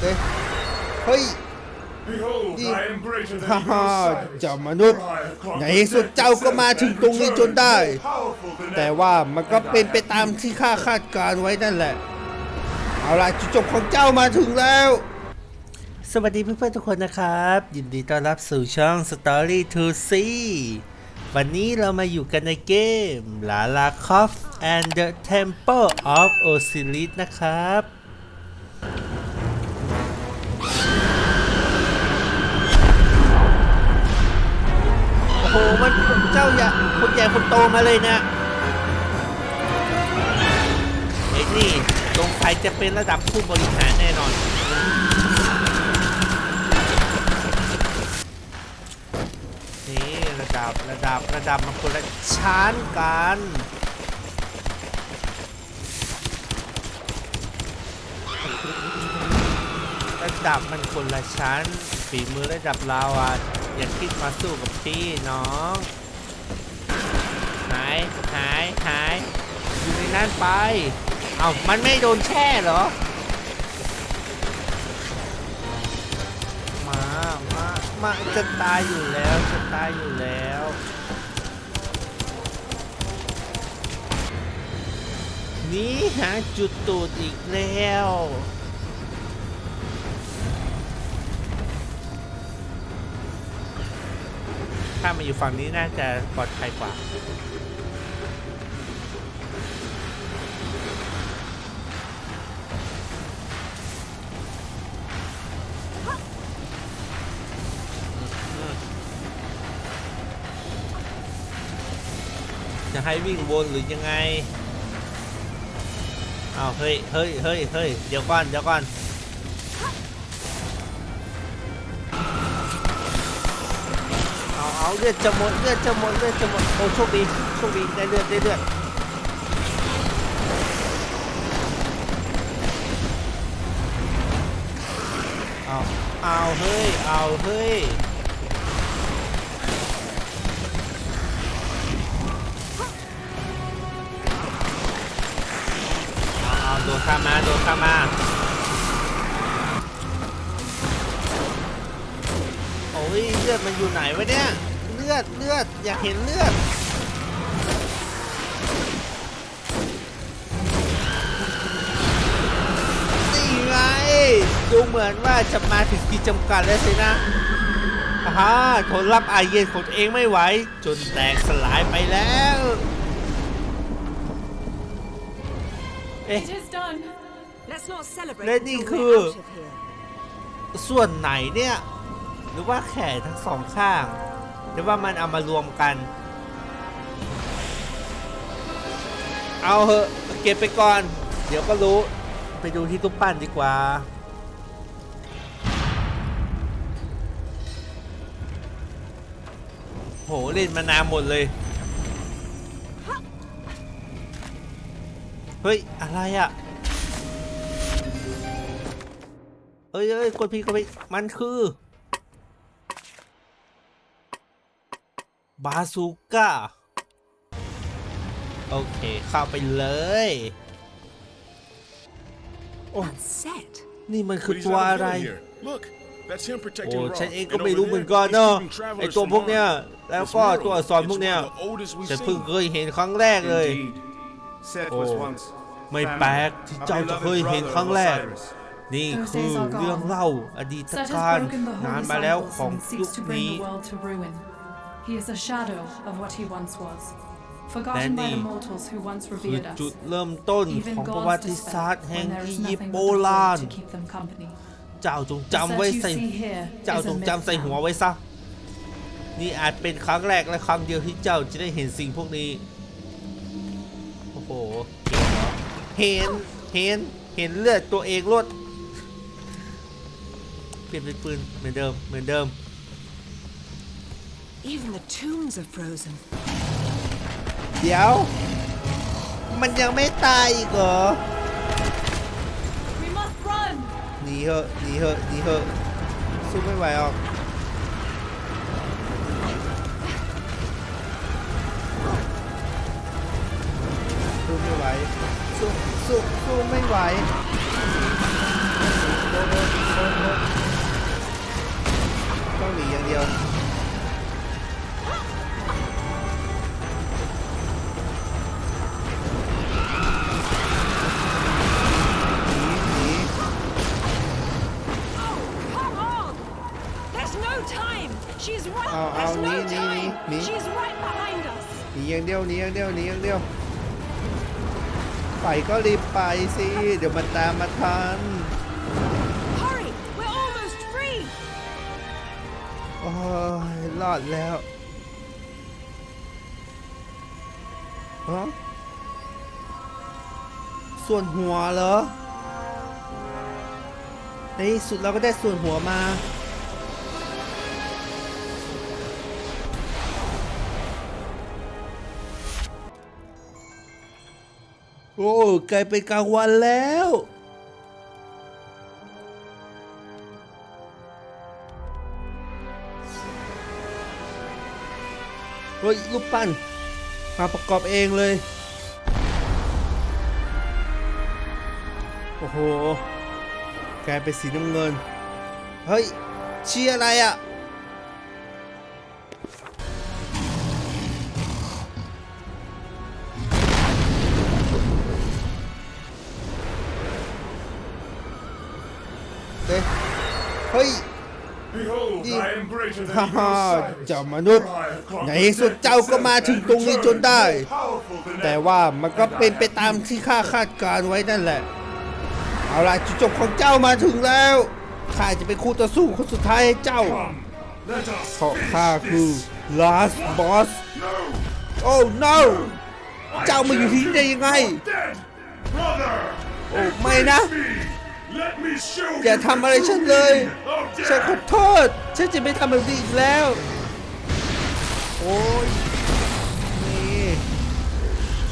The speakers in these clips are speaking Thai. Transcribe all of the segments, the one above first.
เฮ้ยเฮ้ย Behold, I am greater than ฮ่า even ฮ่า Osiris, เจ้ามนุษย์ for I have conquered ในที่สุดเจ้าก็มาถึงตรงนี้จนได้ more powerful than แต่ ever. ว่ามันก็เป็นไปตามที่ข้าคาดการไว้นั่นแหละ เอาล่ะจุดจบของเจ้ามาถึงแล้ว สวัสดีเพื่อนๆทุกคนนะครับ ยินดีต้อนรับสู่ช่อง Story to See วันนี้เรามาอยู่กันในเกม Lara Croft and the Temple of Osiris นะครับ โอ้โหมันเจ้าอย่าคนใหญ่คนโตมาเลยนะไอ้นี่ลงไปจะเป็นระดับผู้บริหารแน่นอนนี่ระดับระดับระดับมันคนละชั้นกันระดับมันคนละชั้นฝีมือระดับเราอะ อย่าคิดมาสู้กับพี่น้อง หาย หาย หาย อยู่ในนั้นไป เอา้ามันไม่โดนแช่เหรอ มา มา มาจะตายอยู่แล้ว จะตายอยู่แล้วนี่หาจุดตูดอีกแล้วามาอยู่ฝั่งนี้น่าจะปลอดภัยกว่าจะให้วิ่งวนหรือยังไงอ้าวเฮ้ยเฮ้ยเฮ้ยเฮ้ยเดี๋ยวก่อนเดี๋ยวก่อน เลือดจะหมดเลือดจะหมดเลือดจะหมดโอ้โชคดีโชคดีได้เลือดได้เลือดเอาเอาเฮ้ยเอาเฮ้ยเอาเอาโดนข้ามาโดนข้ามาโอ้ยเลือดมันอยู่ไหนวะเนี่ย ลือดเลือดอยากเห็นเลือดนี่ไงดูเหมือนว่าจะมาถึงขีดจำกัดแล้วสินะอ่าฮะทนรับไอเย็นของตัวเองไม่ไหว จนแตกสลายไปแล้วเอ๊ะ It is done. Let's not celebrate Lady until Ku. we're out of here. ส่วนไหนเนี่ย หรือว่าแขนทั้งสองข้างห รือว่ามันเอามารวมกัน เอาเหอะเก็บไปก่อน เดี๋ยวก็รู้ไปดูที่ตุ๊กปั้นดีกว่า โหเล่นมานานหมดเลย เฮ้ย อะไรอะเอ้ยเอ้ยกดพี่กดพี่มันคือ บาซูก้า โอเค เข้าไปเลย That's set. นี่มันคือ But he's ตัว not a อะไร villain here. Look, that's him โอ้ protecting Ra. ฉันเองก็ And ไม่ over รู้เหมือน there, กัน he's เนาะ keeping travelers ไอตัว from พวกเนี้ย harm. แล้ว This ก็ mural, ตัวอักษรพวก it's เนี้ย one of the oldest we've ฉันเพิ่ง seen. เคยเห็นครั้งแรกเลย Indeed. Set Oh. was once ไม่ family, แปลกที่ a เจ้าจะ beloved เคยเห็น brother ครั้ง of แรก Osiris. นี่ Those คือ days are เรื่อง gone. เล่าอดีต Set has การ broken the นาน holy มาแล้ว cycles ของ and ยุค seeks to bring นี้ He is a shadow of what he once was, และ forgotten by นี่ the mortals who once คือ revered us. จุดเริ่มต้น Even ของประวั gods ติศาสต despair ร์แห่ง when there อี is ยิปต์ nothing โบ but the ราณ void to keep them company. เจ้าจง The จำไว้ set you ใส่ see here เจ้า is จ a ง myth จำใส่หัว now. ไว้ซะ นี่อาจเป็นครั้งแรกและครั้งเดียวที่เจ้าจะได้เห็นสิ่งพวกนี้ โอ้โหเห็น เห็น เห็นเลือดตัวเองลดเปลี่ยนเป็นปืนเหมือนเดิม เหมือนเดิม Even the tombs are frozen. เดี๋ยว มันยังไม่ตายอีกเหรอ We must run! หนีเหอะหนีเหอะหนีเหอะสู้ไม่ไหวหรอก สู้ไม่ไหว สู้สู้สู้ไม่ไหว knee, knee, time. knee, knee. She's right behind us. หนีอย่างเดียวหนีอย่างเดียวหนีอย่างเดียว ไปก็รีบไปสิ เดี๋ยวมันตามมาทัน Hurry! We're almost free. โอ้ยรอดแล้วฮะส่วนหัวเหรอ ในที่สุดเราก็ได้ส่วนหัวมา โอ้กลายเป็นกลางวันแล้ว เฮ้ยรูปปั้น มาประกอบเองเลย โอ้โห กลายเป็นสีน้ำเงิน เฮ้ยเชียอะไรอะ่ะ เฮ้ย Behold, Di- I am greater than ฮ่า even ฮ่า Osiris. เจ้ามนุษย์ For I have conquered ในที่สุดเจ้าก็มาถึงตรงนี้จนได้ More powerful than แต่ ever. ว่ามันก็เป็นไปตามที่ข้าคาดการไว้นั่นแหละ เอาล่ะจุดจบของเจ้ามาถึงแล้วข้าจะเป็นคู่ต่อสู้คนสุดท้ายให้เจ้า Come, let us เพราะ finish ข้าคือ this. last boss No, โอ้ no I เจ้ามาอยู่ที่นี่ได้ยังไง dead, brother. โอ้ ไม่นะ Me, let me show อย่า you ทำอะไรฉันเลย the meaning of ฉันขอ death. โทษ ฉันจะไม่ทำแบบนี้อีกแล้ว โอ้ย นี่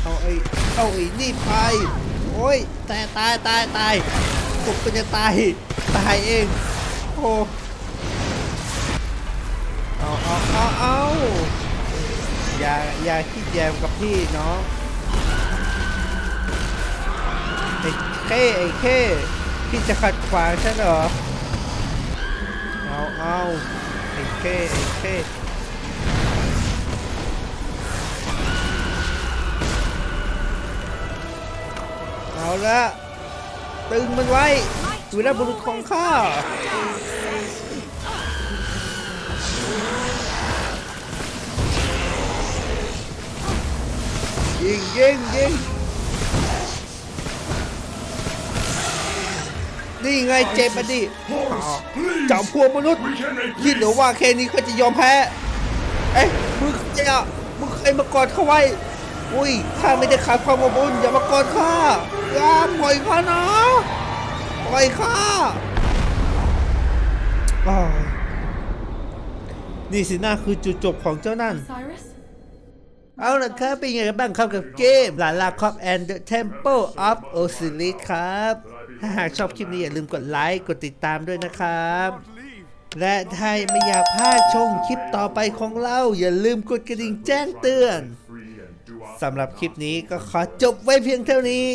เอาไอ้ เอาไอ้นี่ไป โอ้ย ตายตายตายตายผมก็จะตาย ตายเอง โอ้เอาเอาเอาเอาอย่า อย่าคิดแยมกับพี่น้องไอ้เข้ไอ้เข้ พี่จะขัดขวางฉันเหรอ เอาเอาไอ้เข้ไอ้เข้เอาละตึงมันไว้วีรบุรุษของข้ายิงยิงยิง นี่ไงเจ็บมาดิ Horse, please. เจ้าพวกมนุษย์ We can make คิดหรือ peace. ว่าแค่นี้เขาจะยอมแพ้ เอ้ยมึงจะมึงเคยมากอดเขาไว้ อุ้ยข้าไม่ได้ขาดความอบอุ่นอย่ามากอดข้าอย่าปล่อยข้านะปล่อยข้าอ้าวนี่สินะคือจุดจบของเจ้านั่น Cyrus? เอาละครับเป็นยังไงกันบ้างครับกับเกมลาลาคอ p and the Temple of Osiris ครับ ถ้าหากชอบคลิปนี้อย่าลืมกดไลค์ กดติดตามด้วยนะครับ และถ้าไม่อยากพลาดชมคลิปต่อไปของเรา อย่าลืมกดกระดิ่งแจ้งเตือน Free and do our สำหรับคลิปนี้ก็ขอจบไว้เพียงเท่านี้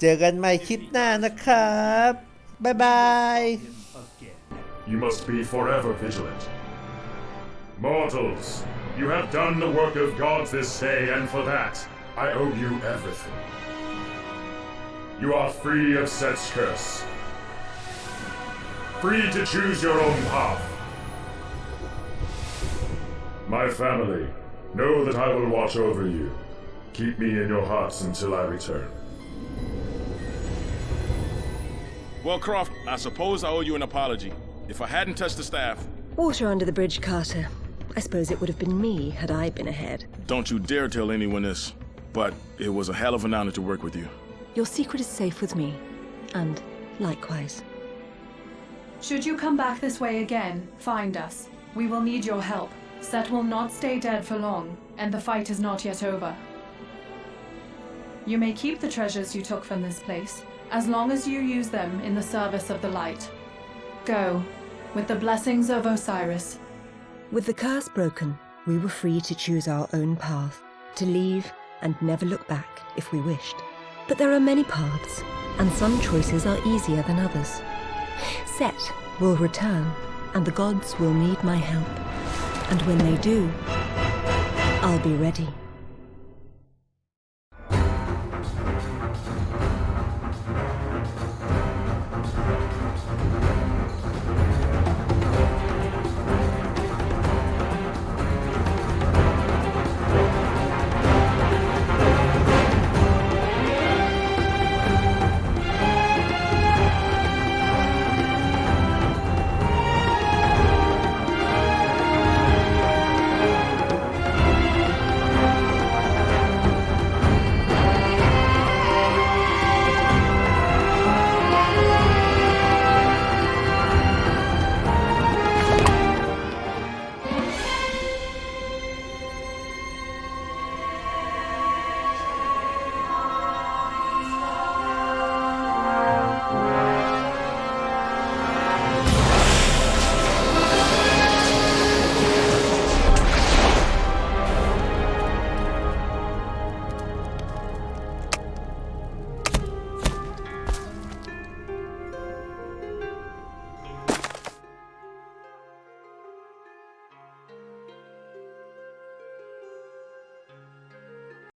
เจอกันใหม่คลิปหน้านะครับ บ๊ายบาย You must be forever vigilant. Mortals, you have done the work of gods this day, and for that, I owe you everything. You are free of Set's curse. Free to choose your own path. My family, know that I will watch over you. Keep me in your hearts until I return. Well, Croft, I suppose I owe you an apology. If I hadn't touched the staff, Water under the bridge, Carter. I suppose it would have been me had I been ahead. don't you dare tell anyone this. But it was a hell of an honor to work with you. Your secret is safe with me. And likewise. Should you come back this way again, find us. We will need your help. Set will not stay dead for long, and the fight is not yet over. You may keep the treasures you took from this place, as long as you use them in the service of the light. Go, with the blessings of Osiris. With the curse broken, we were free to choose our own path, to leave and never look back if we wished. But there are many paths, and some choices are easier than others. Set will return, and the gods will need my help. And when they do, I'll be ready.